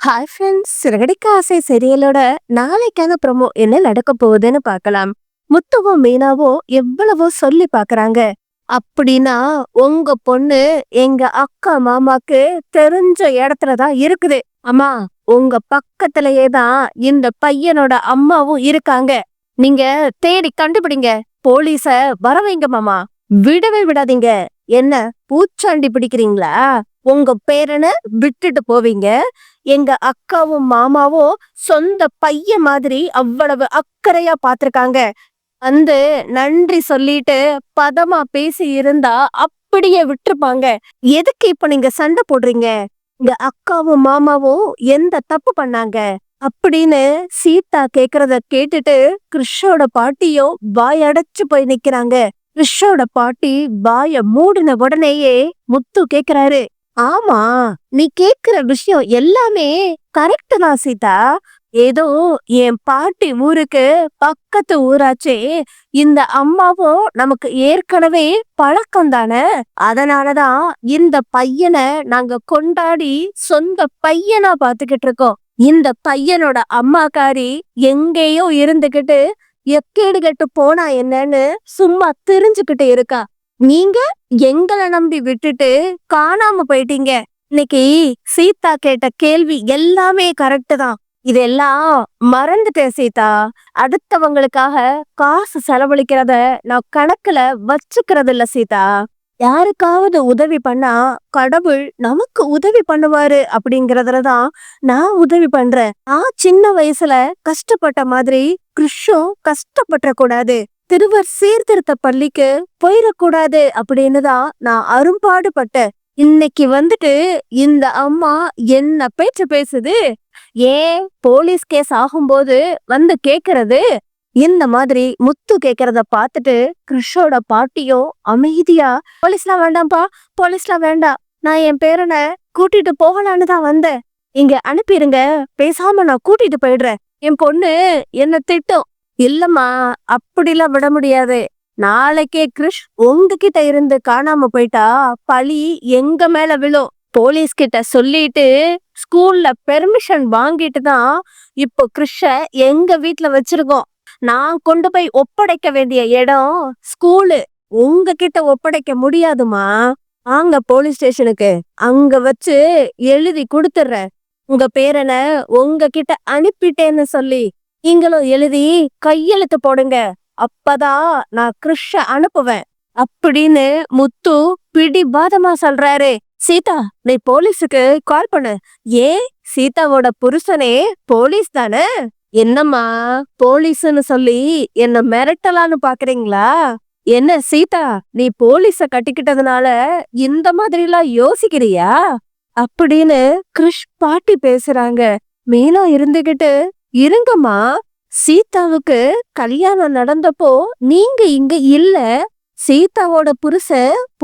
Hi friends Siragadikka ஆசை சீரியலோட நாளைக்கான promo என்ன நடக்க போகுதுன்னு பார்க்கலாம். முத்துவும் மீனாவும் எவ்வளவோ சொல்லி பார்க்கறாங்க. அப்படின்னா உங்க பொண்ணு எங்க அக்கா மாமாக்கு தெரிஞ்ச இடத்துல தான் இருக்குது. அம்மா உங்க பக்கத்திலேயே தான் இந்த பையனோட அம்மாவும் இருக்காங்க. நீங்க தேடி கண்டுபிடிங்க. போலீஸ வர வைங்க மாமா. விடவே விடாதீங்க. என்ன பூச்சாண்டி பிடிக்கிறீங்களா? உங்க பேரனை விட்டுட்டு போவீங்க. எங்க அக்காவும் மாமாவும் சொந்த பையன் மாதிரி அவ்வளவு அக்கறையா பார்த்துருக்காங்க வந்து நன்றி சொல்லிட்டு பதமா பேசி இருந்தா அப்படியே விட்டுருப்பாங்க. எதுக்கு இப்ப நீங்க சண்டை போடுறீங்க? இங்க அக்காவும் மாமாவும் எந்த தப்பு பண்ணாங்க? அப்படின்னு சீதா கேக்குறத கேட்டுட்டு கிருஷோட பாட்டியும் வாய் அடைச்சு போய் நிக்கிறாங்க. கிருஷோட பாட்டி வாய மூடின உடனேயே முத்து கேக்குறாரு. ஆமா நீ கேக்குற விஷயம் எல்லாமே கரெக்ட் தான் சீதா. ஏதோ என் பாட்டி ஊருக்கு பக்கத்து ஊராச்சே இந்த அம்மாவும் நமக்கு ஏற்கனவே பழக்கம் தானே? அதனாலதான் இந்த பையனை நாங்க கொண்டாடி சொந்த பையனா பாத்துக்கிட்டு இருக்கோம். இந்த பையனோட அம்மாக்காரி எங்கேயோ இருந்துகிட்டு எக்கேடு கெட்டு போனா என்னன்னு சும்மா தெரிஞ்சுக்கிட்டு இருக்கா. நீங்க எங்களை நம்பி விட்டுட்டு காணாம போயிட்டீங்க. இன்னைக்கு சீதா கேட்ட கேள்வி எல்லாமே கரெக்ட் தான். இதெல்லாம் மறந்துட்டேன் சீதா. அடுத்தவங்களுக்காக காசு செலவழிக்கிறத நான் கணக்குல வச்சுக்கிறது இல்ல சீதா. யாருக்காவது உதவி பண்ணா கடவுள் நமக்கு உதவி பண்ணுவாரு அப்படிங்கறதுலதான் நான் உதவி பண்றேன். நான் சின்ன வயசுல கஷ்டப்பட்ட மாதிரி கிருஷ்ணம் கஷ்டப்பட்ட கூடாது திருவர் சீர்திருத்த பள்ளிக்கு போயிடக்கூடாது அப்படின்னு தான் நான் அரும்பாடுபட்டேன். இன்னைக்கு வந்துட்டு இந்த அம்மா என்ன பேச்சு பேசுது. ஏன் போலீஸ் கேஸ் ஆகும்போது வந்து கேக்குறது? இந்த மாதிரி முத்து கேக்குறத பார்த்துட்டு கிருஷோட பாட்டியும் அமைதியா போலீஸ்லாம் வேண்டாம்ப்பா போலீஸ்லாம் வேண்டாம். நான் என் பேரனை கூட்டிட்டு போகலான்னு தான் வந்தேன். இங்க அனுப்பிடுங்க பேசாம நான் கூட்டிட்டு போயிடுறேன். என் பொண்ணு என்ன திட்டும். இல்லம்மா அப்படிலாம் விட முடியாது. நாளைக்கே கிருஷ் உங்ககிட்ட இருந்து காணாம போயிட்டா பழி எங்க மேல விழும். போலீஸ் கிட்ட சொல்லிட்டு ஸ்கூல்ல பெர்மிஷன் வாங்கிட்டு தான் இப்போ கிருஷ எங்க வீட்டுல வச்சிருக்கோம். நான் கொண்டு போய் ஒப்படைக்க வேண்டிய இடம் ஸ்கூலு. உங்ககிட்ட ஒப்படைக்க முடியாதுமா? வாங்க போலீஸ் ஸ்டேஷனுக்கு. அங்க வச்சு எழுதி கொடுத்துட்றேன் உங்க பேரனை உங்ககிட்ட அனுப்பிட்டேன்னு சொல்லி. நீங்களும் எழுதி கையெழுத்து போடுங்க. அப்பதான் நான் கிருஷ அனுப்புவேன். அப்படின்னு முத்து பிடிவாதமா சொல்றாரு. சீதா நீ போலீஸுக்கு கால் பண்ணு. ஏன் சீதாவோட புருஷனே போலீஸ் தானே? என்னம்மா போலீஸ்னு சொல்லி என்ன மிரட்டலான்னு பாக்குறீங்களா? என்ன சீதா நீ போலீஸ கட்டிக்கிட்டதுனால இந்த மாதிரி எல்லாம் யோசிக்கிறியா? அப்படின்னு கிருஷ் பாட்டி பேசுறாங்க. மீனா இருந்துகிட்டு இருங்கம்மா. சீதாவுக்கு கல்யாணம் நடந்தப்போ நீங்க இங்க இல்ல. சீதாவோட புருஷ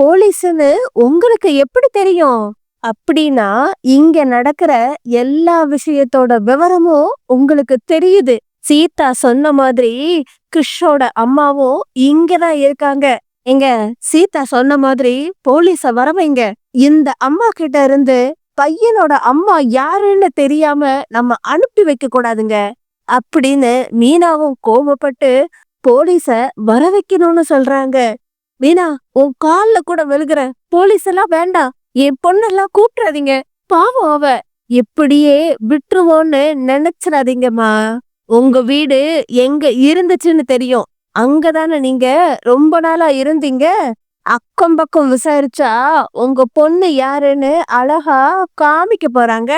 போலீஸ்னு உங்களுக்கு எப்படி தெரியும்? அப்படின்னா இங்க நடக்கிற எல்லா விஷயத்தோட விவரமும் உங்களுக்கு தெரியுது. சீதா சொன்ன மாதிரி கிருஷோட அம்மாவும் இங்கதான் இருக்காங்க. எங்க சீதா சொன்ன மாதிரி போலீஸ வரவைங்க. இந்த அம்மா கிட்ட இருந்து பையனோட அம்மா யாருன்னு தெரியாம நம்ம அனுப்பி வைக்க கூடாதுங்க. அப்படின்னு மீனாவும் கோபப்பட்டு போலீஸ வர வைக்கணும்னு சொல்றாங்க. மீனா உன் கால்ல கூட விழுகிற போலீஸ் எல்லாம் வேண்டாம். என் பொண்ணெல்லாம் கூப்பிடாதீங்க பாவம் அவ. எப்படியே விட்டுருவோன்னு நினைச்சிடாதீங்கம்மா. உங்க வீடு எங்க இருந்துச்சுன்னு தெரியும். அங்கதானே நீங்க ரொம்ப நாளா இருந்தீங்க? அக்கம் பக்கம் விசாரிச்சா உங்க பொண்ணு யாருன்னு அழகா காமிக்க போறாங்க.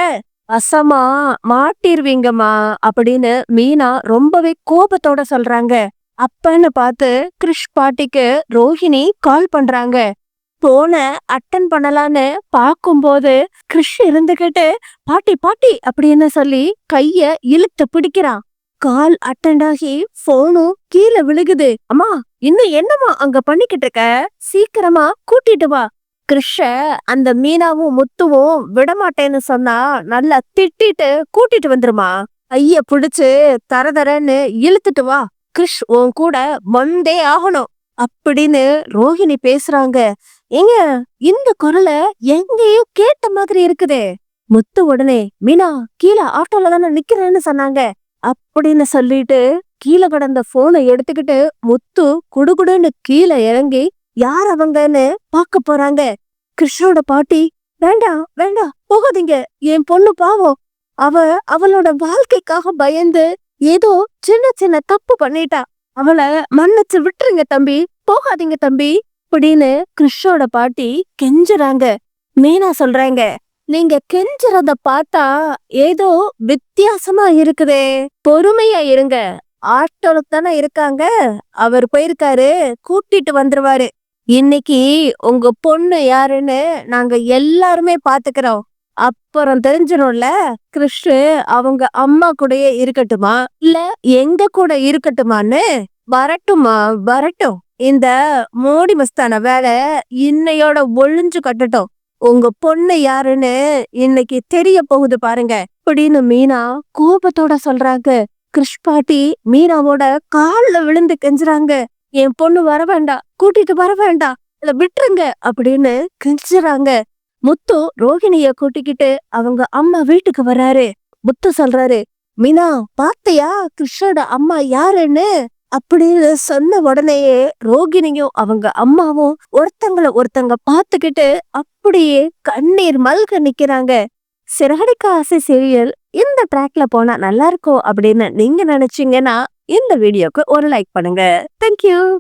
வசமா மாட்டிருவீங்கம்மா அப்படின்னு மீனா ரொம்பவே கோபத்தோட சொல்றாங்க. அப்பன்னு பார்த்து கிருஷ் பாட்டிக்கு ரோஹிணி கால் பண்றாங்க. போன அட்டன் பண்ணலான்னு பார்க்கும்போது கிருஷ் இருந்துகிட்டு பாட்டி பாட்டி அப்படின்னு சொல்லி கைய இழுத்து பிடிக்கிறான். கால் அட்டெண்ட் ஆகி போனும் கீழே விழுகுது. அம்மா இன்னும் என்னம்மா அங்க பண்ணிக்கிட்டு இருக்க? சீக்கிரமா கூட்டிட்டு வா. கிருஷ அந்த மீனாவும் முத்துவும் விடமாட்டேன்னு சொன்னா நல்லா திட்டிட்டு கூட்டிட்டு வந்துருமா. ஐய புடிச்சு தர தரன்னு இழுத்துட்டு வா. கிருஷ் உன் கூட வந்தே ஆகணும். அப்படின்னு ரோஹிணி பேசுறாங்க. ஏங்க இந்த குரலை எங்கேயோ கேட்ட மாதிரி இருக்குதே. முத்து உடனே மீனா கீழே ஆட்டோல தானே நிக்கிறேன்னு சொன்னாங்க. அப்படின்னு சொல்லிட்டு கீழே கிடந்த போனை எடுத்துக்கிட்டு முத்து குடுகுடுன்னு கீழே இறங்கி யார் அவங்கன்னு பார்க்க போறாங்க? கிருஷ்ணோட பாட்டி வேண்டாம் வேண்டாம் போகாதீங்க. என் பொண்ணு பாவம். அவ அவளோட வாழ்க்கைக்காக பயந்து ஏதோ சின்ன சின்ன தப்பு பண்ணிட்டா. அவளை மன்னிச்சு விட்டுருங்க தம்பி போகாதீங்க தம்பி அப்படின்னு கிருஷ்ணோட பாட்டி கெஞ்சுறாங்க. மீனா சொல்றாங்க நீங்க கெஞ்சுறத பார்த்தா ஏதோ வித்தியாசமா இருக்குதே. பொறுமையா இருங்க. ஆட்டோல தானே இருக்காங்க. அவர் போயிருக்காரு. கூட்டிட்டு வந்துருவாரு. இன்னைக்கு உங்க பொண்ணு யாருன்னு நாங்க எல்லாருமே பாத்துக்கிறோம். அப்புறம் தெரிஞ்சிடும்ல கிருஷ்ணு அவங்க அம்மா கூடயே இருக்கட்டுமா? இல்ல எங்க கூட இருக்கட்டுமான்னு? வரட்டுமா? வரட்டும். இந்த மோடி மஸ்தான வேலை இன்னையோட ஒழிஞ்சு கட்டட்டும். உங்க பொண்ணு யாருன்னு இன்னைக்கு தெரிய போகுது பாருங்க. அப்படின்னு மீனா கோபத்தோட சொல்றாங்க. கிருஷ் பாட்டி மீனாவோட கால்ல விழுந்து கெஞ்சுறாங்க. என் பொண்ணு வர வேண்டாம் கூட்டிட்டு வர வேண்டாம் இல்ல விட்டுருங்க அப்படின்னு கெஞ்சுறாங்க. முத்து ரோகிணிய கூட்டிக்கிட்டு அவங்க அம்மா வீட்டுக்கு வர்றாரு. முத்து சொல்றாரு மீனா பாத்தியா? கிருஷ்ணோட அம்மா யாருன்னு? அப்படின்னு சொன்ன உடனேயே ரோகிணியும் அவங்க அம்மாவும் ஒருத்தங்கள ஒருத்தங்க பார்த்துக்கிட்டு அப்படியே கண்ணீர் மல்க நிக்கிறாங்க. சிறகடிக்க ஆசை சீரியல் இந்த ட்ராக்ல போனா நல்லா இருக்கும் அப்படின்னு நீங்க நினைச்சீங்கன்னா இந்த வீடியோக்கு ஒரு லைக் பண்ணுங்க. தேங்க்யூ